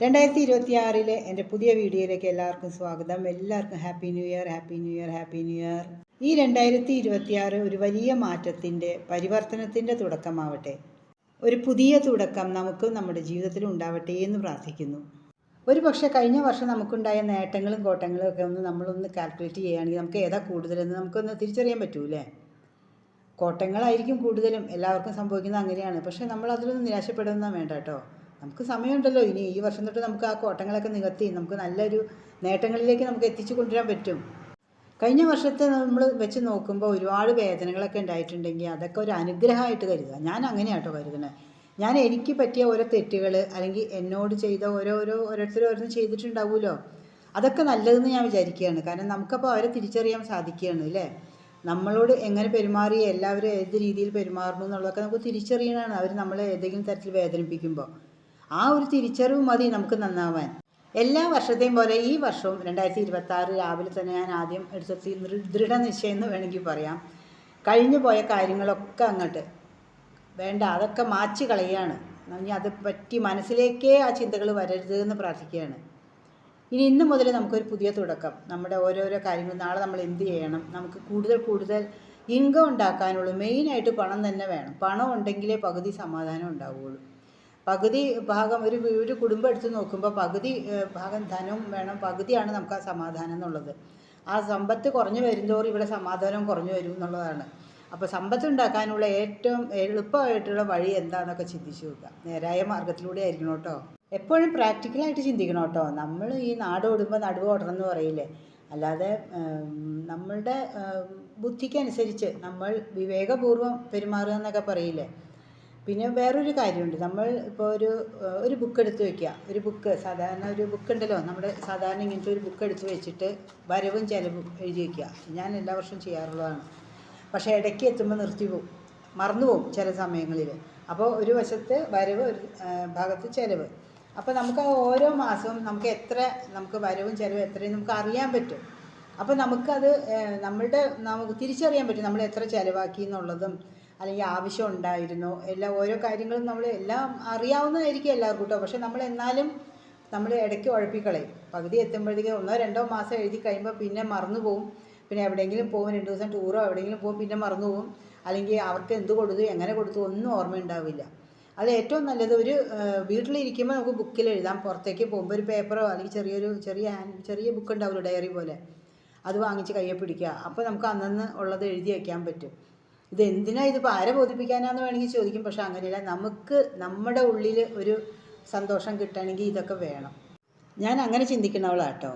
രണ്ടായിരത്തി ഇരുപത്തി ആറിലെ എന്റെ പുതിയ വീഡിയോയിലേക്ക് എല്ലാവർക്കും സ്വാഗതം. എല്ലാവർക്കും happy new year happy new year happy new year ഈ രണ്ടായിരത്തി ഇരുപത്തിയാറ് ഒരു വലിയ മാറ്റത്തിന്റെ പരിവർത്തനത്തിന്റെ തുടക്കമാവട്ടെ. ഒരു പുതിയ തുടക്കം നമുക്ക് നമ്മുടെ ജീവിതത്തിൽ ഉണ്ടാവട്ടെ എന്ന് പ്രാർത്ഥിക്കുന്നു. ഒരു പക്ഷേ കഴിഞ്ഞ വർഷം നമുക്കുണ്ടായ നേട്ടങ്ങളും കോട്ടങ്ങളും ഒക്കെ ഒന്ന് നമ്മളൊന്ന് കാൽക്കുലേറ്റ് ചെയ്യുകയാണെങ്കിൽ നമുക്ക് ഏതാ കൂടുതലെന്ന് നമുക്കൊന്ന് തിരിച്ചറിയാൻ പറ്റൂലേ കോട്ടങ്ങളായിരിക്കും കൂടുതലും എല്ലാവർക്കും സംഭവിക്കുന്നത് അങ്ങനെയാണ്. പക്ഷേ നമ്മൾ അതിലൊന്നും നിരാശപ്പെടുന്ന വേണ്ട കേട്ടോ. നമുക്ക് സമയമുണ്ടല്ലോ. ഇനി ഈ വർഷം തൊട്ട് നമുക്ക് ആ കോട്ടങ്ങളൊക്കെ നികത്തി നമുക്ക് നല്ലൊരു നേട്ടങ്ങളിലേക്ക് നമുക്ക് എത്തിച്ചു കൊണ്ടുവരാൻ പറ്റും. കഴിഞ്ഞ വർഷത്തെ നമ്മൾ വെച്ച് നോക്കുമ്പോൾ ഒരുപാട് വേദനകളൊക്കെ ഉണ്ടായിട്ടുണ്ടെങ്കിൽ അതൊക്കെ ഒരു അനുഗ്രഹമായിട്ട് കരുതുക. ഞാൻ അങ്ങനെയാട്ടോ കരുതുന്നത് ഞാൻ എനിക്ക് പറ്റിയ ഓരോ തെറ്റുകൾ അല്ലെങ്കിൽ എന്നോട് ചെയ്ത ഓരോരോ ഓരോരുത്തരും ഓരോന്നും ചെയ്തിട്ടുണ്ടാവുമല്ലോ. അതൊക്കെ നല്ലതെന്ന് ഞാൻ വിചാരിക്കുകയാണ്. കാരണം നമുക്കപ്പോൾ അവരെ തിരിച്ചറിയാൻ സാധിക്കുകയാണ് അല്ലേ? നമ്മളോട് എങ്ങനെ പെരുമാറി എല്ലാവരും ഏത് രീതിയിൽ പെരുമാറണം എന്നുള്ളതൊക്കെ നമുക്ക് തിരിച്ചറിയണമാണ് അവർ നമ്മളെ ഏതെങ്കിലും തരത്തിൽ വേദനിപ്പിക്കുമ്പോൾ. ആ ഒരു തിരിച്ചറിവ് മതി നമുക്ക് നന്നാവാൻ. എല്ലാ വർഷത്തെയും പോലെ ഈ വർഷവും രണ്ടായിരത്തി ഇരുപത്തി ആറ് രാവിലെ തന്നെ ഞാൻ ആദ്യം എടുത്തെത്തി. ദൃഢനിശ്ചയം എന്ന് വേണമെങ്കിൽ പറയാം. കഴിഞ്ഞു പോയ കാര്യങ്ങളൊക്കെ അങ്ങോട്ട്. വേണ്ട അതൊക്കെ മാച്ച് കളയാണ്. ഇനി അത് പറ്റി മനസ്സിലേക്കേ ആ ചിന്തകൾ വരരുത് എന്ന് പ്രാർത്ഥിക്കുകയാണ്. ഇനി ഇന്ന് മുതൽ നമുക്കൊരു പുതിയ തുടക്കം. നമ്മുടെ ഓരോരോ കാര്യങ്ങൾ നാളെ നമ്മൾ എന്ത് ചെയ്യണം? നമുക്ക് കൂടുതൽ കൂടുതൽ ഇൻകം ഉണ്ടാക്കാനുള്ളൂ. മെയിനായിട്ട് പണം തന്നെ വേണം. പണം ഉണ്ടെങ്കിലേ പകുതി സമാധാനം ഉണ്ടാവുകയുള്ളൂ. പകുതി ഭാഗം ഒരു ഒരു കുടുംബം എടുത്ത് നോക്കുമ്പോൾ പകുതി ഭാഗം ധനം വേണം പകുതിയാണ് നമുക്ക് ആ സമാധാനം എന്നുള്ളത്. ആ സമ്പത്ത് കുറഞ്ഞു വരുന്തോറും ഇവിടെ സമാധാനം കുറഞ്ഞു വരും എന്നുള്ളതാണ്. അപ്പോൾ സമ്പത്ത് ഉണ്ടാക്കാനുള്ള ഏറ്റവും എളുപ്പമായിട്ടുള്ള വഴി എന്താണെന്നൊക്കെ ചിന്തിച്ചു നോക്കുക. നേരായ മാർഗത്തിലൂടെ ആയിരിക്കണം കേട്ടോ. എപ്പോഴും പ്രാക്ടിക്കലായിട്ട് ചിന്തിക്കണം കേട്ടോ. നമ്മൾ ഈ നാട് ഓടുമ്പോൾ നടുവ് ഓടണം എന്ന് പറയില്ലേ? അല്ലാതെ നമ്മളുടെ ബുദ്ധിക്കനുസരിച്ച് നമ്മൾ വിവേകപൂർവം പെരുമാറുക എന്നൊക്കെ പറയില്ലേ? പിന്നെ വേറൊരു കാര്യമുണ്ട്. നമ്മൾ ഇപ്പോൾ ഒരു ഒരു ബുക്ക് എടുത്ത് വെക്കുക. ഒരു ബുക്ക് സാധാരണ ഒരു ബുക്ക് ഉണ്ടല്ലോ. നമ്മുടെ സാധാരണ ഇങ്ങനത്തെ ഒരു ബുക്ക് എടുത്ത് വെച്ചിട്ട് വരവും ചിലവും എഴുതി വയ്ക്കുക ഞാൻ എല്ലാ വർഷവും ചെയ്യാറുള്ളതാണ്. പക്ഷേ ഇടയ്ക്ക് എത്തുമ്പോൾ നിർത്തി പോകും മറന്നു പോകും ചില സമയങ്ങളിൽ. അപ്പോൾ ഒരു വശത്ത് വരവ് ഒരു ഭാഗത്ത് ചിലവ്. അപ്പോൾ നമുക്ക് ഓരോ മാസവും നമുക്ക് എത്ര നമുക്ക് വരവും ചിലവും എത്രയും നമുക്ക് അറിയാൻ പറ്റും. അപ്പോൾ നമുക്കത് നമ്മളുടെ നമുക്ക് തിരിച്ചറിയാൻ പറ്റും നമ്മൾ എത്ര ചിലവാക്കി എന്നുള്ളതും. അല്ലെങ്കിൽ ആവശ്യം ഉണ്ടായിരുന്നോ. എല്ലാ ഓരോ കാര്യങ്ങളും നമ്മൾ എല്ലാം അറിയാവുന്നതായിരിക്കും എല്ലാവർക്കും കേട്ടോ പക്ഷെ നമ്മൾ എന്നാലും നമ്മൾ ഇടയ്ക്ക് ഉഴപ്പിക്കളയും. പകുതി എത്തുമ്പോഴത്തേക്ക് ഒന്നോ രണ്ടോ മാസം എഴുതി കഴിയുമ്പോൾ പിന്നെ മറന്നു പോകും പിന്നെ എവിടെയെങ്കിലും പോകും രണ്ട് ദിവസം ടൂറോ എവിടെയെങ്കിലും പോകും പിന്നെ മറന്നു പോകും അല്ലെങ്കിൽ അവർക്ക് എന്ത് കൊടുത്തു എങ്ങനെ കൊടുത്തു ഒന്നും ഓർമ്മയുണ്ടാവില്ല. അത് ഏറ്റവും നല്ലത് ഒരു വീട്ടിലിരിക്കുമ്പോൾ നമുക്ക് ബുക്കിൽ എഴുതാം. പുറത്തേക്ക് പോകുമ്പോൾ ഒരു പേപ്പറോ അല്ലെങ്കിൽ ചെറിയൊരു ചെറിയ ഹാൻഡ് ചെറിയ ബുക്ക് ഉണ്ടാവുമല്ലോ ഡയറി പോലെ. അത് വാങ്ങിച്ച് കയ്യെ പിടിക്കുക. അപ്പോൾ നമുക്ക് അന്നന്ന് ഉള്ളത് എഴുതി വയ്ക്കാൻ പറ്റും. ഇത് എന്തിനാ ഇതിപ്പോൾ ആരെ ബോധിപ്പിക്കാനാന്ന് വേണമെങ്കിൽ ചോദിക്കും. പക്ഷെ അങ്ങനെയല്ല നമുക്ക് നമ്മുടെ ഉള്ളിൽ ഒരു സന്തോഷം കിട്ടണമെങ്കിൽ ഇതൊക്കെ വേണം. ഞാൻ അങ്ങനെ ചിന്തിക്കണവളാട്ടോ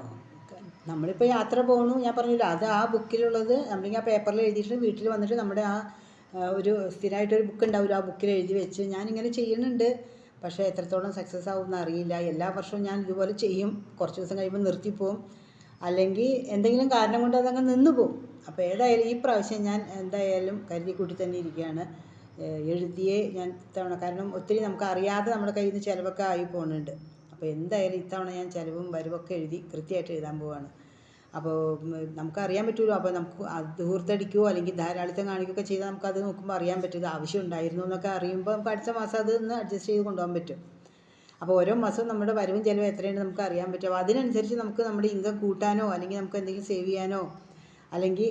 നമ്മളിപ്പോൾ യാത്ര പോകണു ഞാൻ പറഞ്ഞില്ല അത് ആ ബുക്കിലുള്ളത് നമ്മളിങ്ങനെ ആ പേപ്പറിൽ എഴുതിയിട്ട് വീട്ടിൽ വന്നിട്ട് നമ്മുടെ ആ ഒരു സ്ഥിരമായിട്ടൊരു ബുക്ക് ഉണ്ടാവില്ല ആ ബുക്കിൽ എഴുതി വെച്ച് ഞാനിങ്ങനെ ചെയ്യുന്നുണ്ട്. പക്ഷേ എത്രത്തോളം സക്സസ് ആവുമെന്ന് അറിയില്ല. എല്ലാ വർഷവും ഞാൻ ഇതുപോലെ ചെയ്യും. കുറച്ച് ദിവസം കഴിയുമ്പോൾ നിർത്തിപ്പോവും. അല്ലെങ്കിൽ എന്തെങ്കിലും കാരണം കൊണ്ട് അതങ്ങ് നിന്നു പോകും അപ്പോൾ ഏതായാലും ഈ പ്രാവശ്യം ഞാൻ എന്തായാലും കരുതി കൂട്ടി തന്നെ ഇരിക്കുകയാണ്. എഴുതിയേ ഞാൻ ഇത്തവണ. കാരണം ഒത്തിരി നമുക്ക് അറിയാതെ നമ്മുടെ കയ്യിൽ നിന്ന് ചിലവൊക്കെ ആയി പോകുന്നുണ്ട് അപ്പോൾ എന്തായാലും ഇത്തവണ ഞാൻ ചിലവും വരവൊക്കെ എഴുതി കൃത്യമായിട്ട് എഴുതാൻ പോവാണ്. അപ്പോൾ നമുക്ക് നമുക്കറിയാൻ പറ്റുമല്ലോ അപ്പോൾ നമുക്ക് അത് ധൂർത്തടിക്കുകയോ അല്ലെങ്കിൽ ധാരാളിത്തം കാണിക്കുകയൊക്കെ ചെയ്താൽ നമുക്കത് നോക്കുമ്പോൾ അറിയാൻ പറ്റും. ഇത് ആവശ്യം ഉണ്ടായിരുന്നു എന്നൊക്കെ അറിയുമ്പോൾ നമുക്ക് അടുത്ത മാസം അത് ഒന്ന് അഡ്ജസ്റ്റ് ചെയ്ത് കൊണ്ടുപോകാൻ പറ്റും. അപ്പോൾ ഓരോ മാസവും നമ്മുടെ വരവും ചിലവും എത്രയുണ്ട് നമുക്ക് അറിയാൻ പറ്റും. അപ്പോൾ അതിനനുസരിച്ച് നമുക്ക് നമ്മുടെ ഇൻകം കൂട്ടാനോ അല്ലെങ്കിൽ നമുക്ക് എന്തെങ്കിലും സേവ് ചെയ്യാനോ അല്ലെങ്കിൽ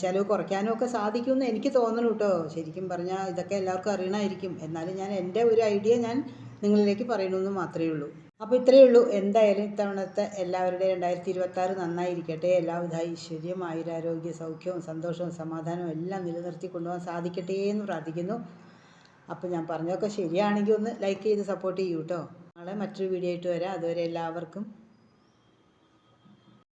ചിലവ് കുറയ്ക്കാനോ ഒക്കെ സാധിക്കുമെന്ന് എനിക്ക് തോന്നണം കേട്ടോ ശരിക്കും പറഞ്ഞാൽ ഇതൊക്കെ എല്ലാവർക്കും അറിയണമായിരിക്കും എന്നാലും ഞാൻ എന്റെ ഒരു ഐഡിയ ഞാൻ നിങ്ങളിലേക്ക് പറയണമെന്ന് മാത്രമേ ഉള്ളൂ. അപ്പോൾ ഇത്രയേ ഉള്ളൂ. എന്തായാലും ഇത്തവണത്തെ എല്ലാവരുടെയും രണ്ടായിരത്തി ഇരുപത്തി ആറ് നന്നായിരിക്കട്ടെ. എല്ലാവിധ ഐശ്വര്യം ആയുരാരോഗ്യ സൗഖ്യവും സന്തോഷവും സമാധാനവും എല്ലാം നിലനിർത്തി കൊണ്ടുപോകാൻ സാധിക്കട്ടെ എന്ന് പ്രാർത്ഥിക്കുന്നു. അപ്പോൾ ഞാൻ പറഞ്ഞതൊക്കെ ശരിയാണെങ്കിൽ ഒന്ന് ലൈക്ക് ചെയ്ത് സപ്പോർട്ട് ചെയ്യൂ കേട്ടോ നാളെ മറ്റൊരു വീഡിയോ ആയിട്ട് വരാം. അതുവരെ എല്ലാവർക്കും